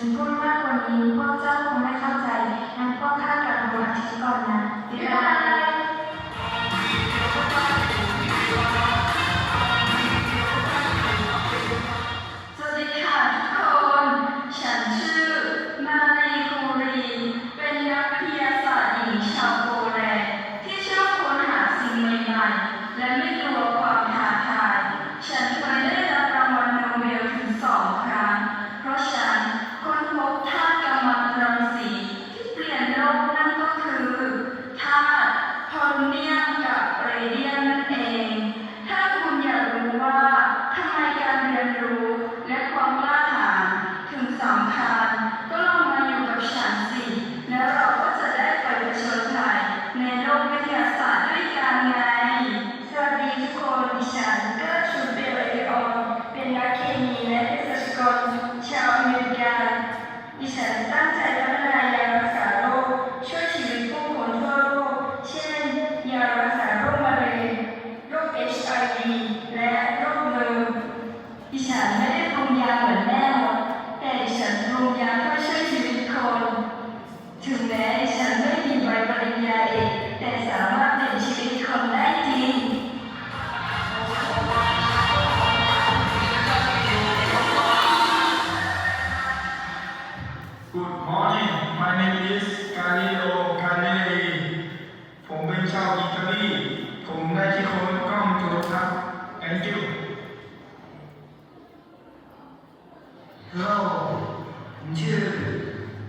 ฉันพูดมากกว่านี้พวกเจ้าคงไม่เข้าใจงั้นพวกข้ากลับมาหาฉันก่อนนะบ๊ายบายสวัสดีค่ะทุกคน ฉันชื่อมารีคูรี เป็นนักวิทยาศสตร์ชาวโปแลนด์ที่ชอบค้นหาสิ่งใหม่ๆและไม่กลัวความท้าทาย ฉันเคย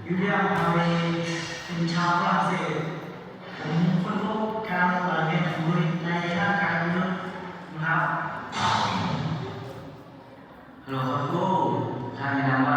วิลเลียมอารีเป็นชาวฝรั่งเศสผมค้นพบการระบาดในถุยในร่างการมนุษนะครับฮัลโหลครับโก้ทางนาม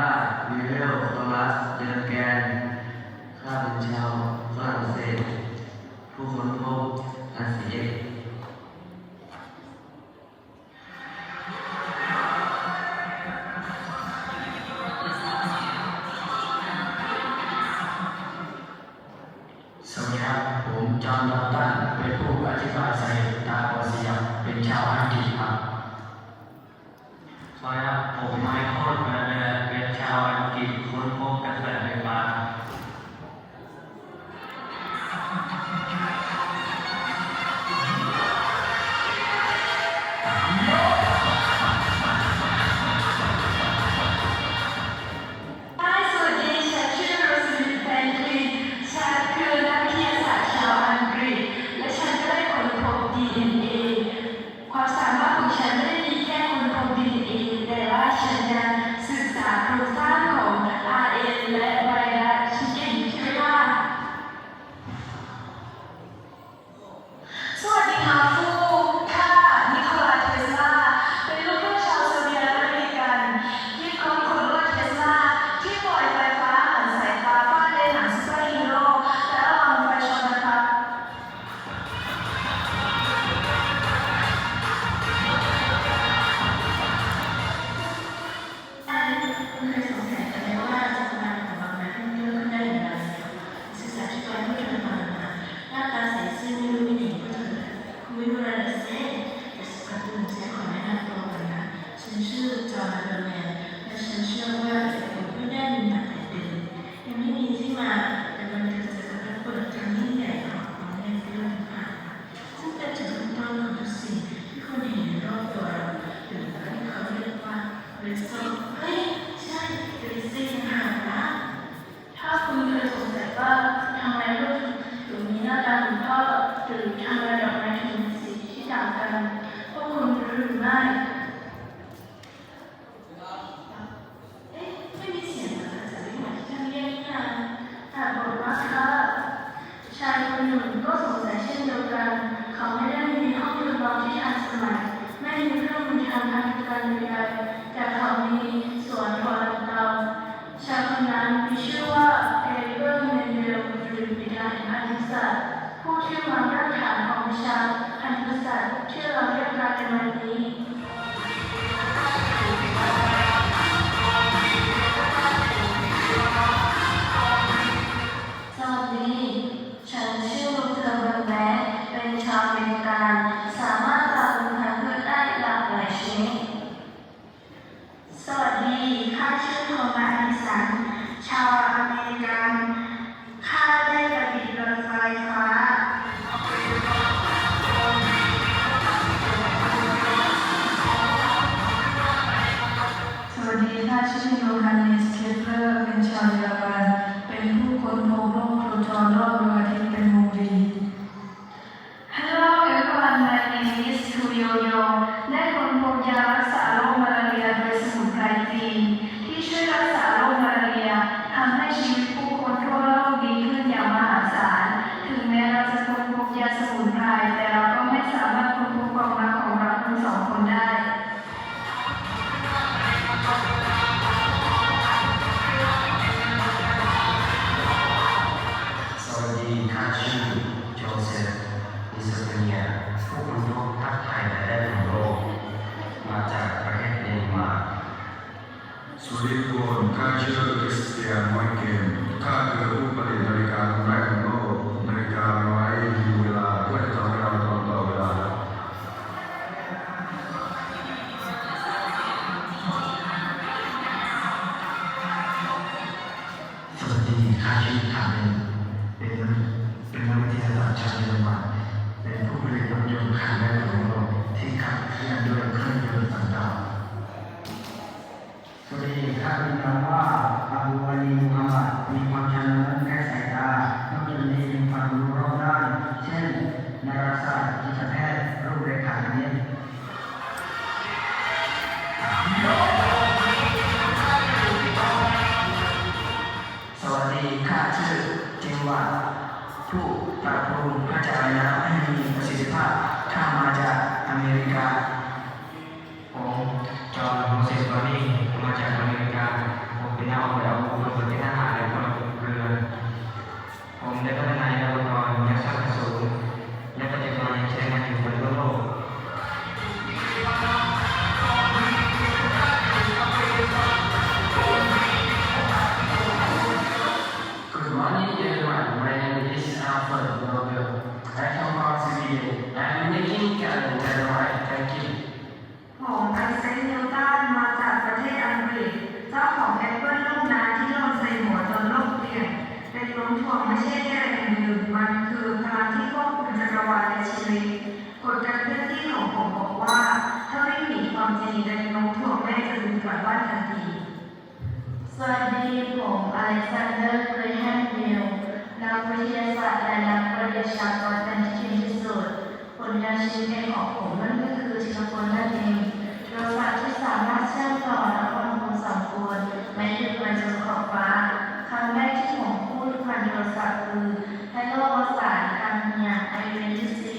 tonight. ผู้ที่วางรากฐานของวิชาพันธุศาสตร์ที่เราเรียกรันในวันนี้ ที่มีค่าชีวิตทาหนึ่เป็นเป็นมูลนิธิสำหรับชาวเยอรมันเป็นผู้ผลิตรถยนต์ขันแรกของโลกที่ขับเคลื่อนด้วยเครื่องยนต์สันดาปสวัสดีครับมีนามว่าอาบูวานีมุฮัมมัดมีความชำนาญแค่สายตานอกจากนี้ยังความรู้รอบด้านเช่น นาราศาสตร์จิตแพทย์รูปเรขาคณิต América. วงไม่ใช่แค่แรงดึงมันคือพลังที่ควบคุมจักรวาลและชีวิตกฎการเคลื่อนที่ของผมบอกว่า ถ้าไม่มีความจริงแรน้องถ่วงแม่จะดึงกลับบ้านทันที สวัสดีผมอเล็กซานเดอร์เกรแฮมมิลนักวิทยาศาสตร์และนักประดิษฐ์กรเป็นที่ที่สุดผลงานชิ้นแรกของผมนั่นก็คือชิคาโกนั่นเองเราสัตว์ที่สามารถเชื่อมต่อและควาบคุมสังคมไม่ถึงไปจนขอบฟ้าครั้งแรกที่ your sub Hello, Osa, I'm here. Are you ready to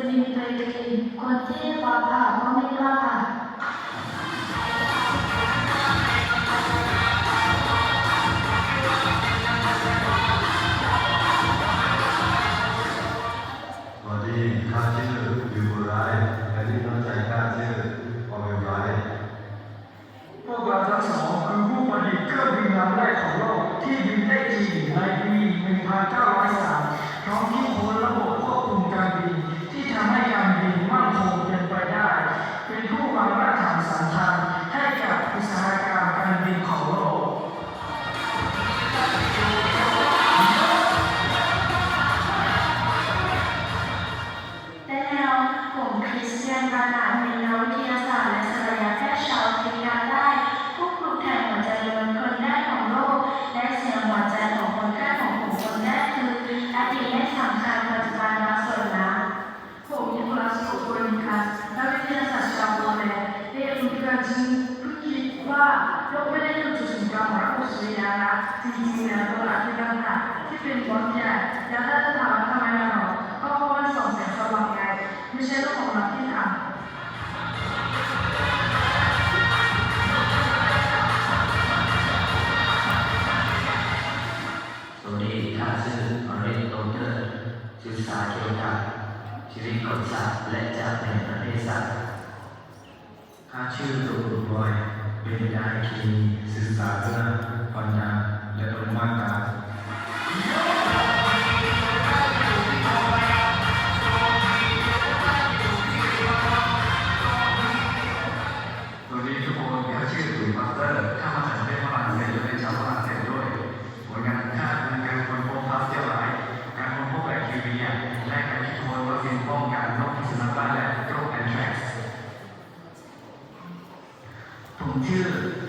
ปริมตรีคนที่ปอผ่าก็ไม่กล้าดีกว่อวิรและนี่น้องชายข้าชื่ออมเอร้ายพวกเราทั้งสองคือผู้ผลิตเครื่องบินลำแรกของโลกที่บินได้จริงในปี1900最关键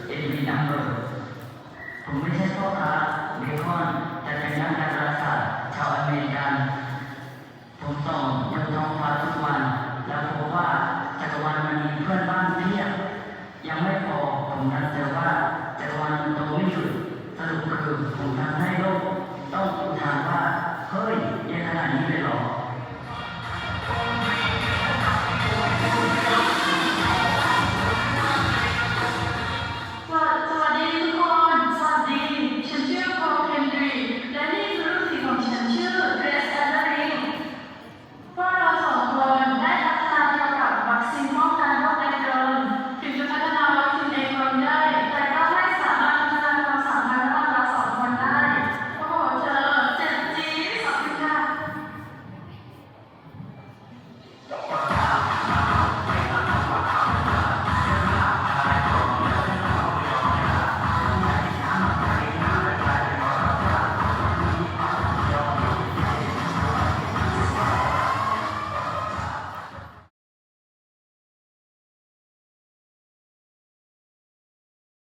เอ็นบีนัมโรผมไม่ใช่พ่อค้าเบคอนแต่เป็นนักการาศาสตร์ชาวอเมริกัน ผมส่องบนท้องฟ้าทุกวัน แล้วพบว่าจักรวาลมันมีเพื่อนบ้านเพียบยังไม่พอผมนับเจอว่าจักรวาลโตไม่หยุดสรุปคือผมทำให้โลก ต้องถามว่า เฮ้ยยังขนาดนี้เลยหรอ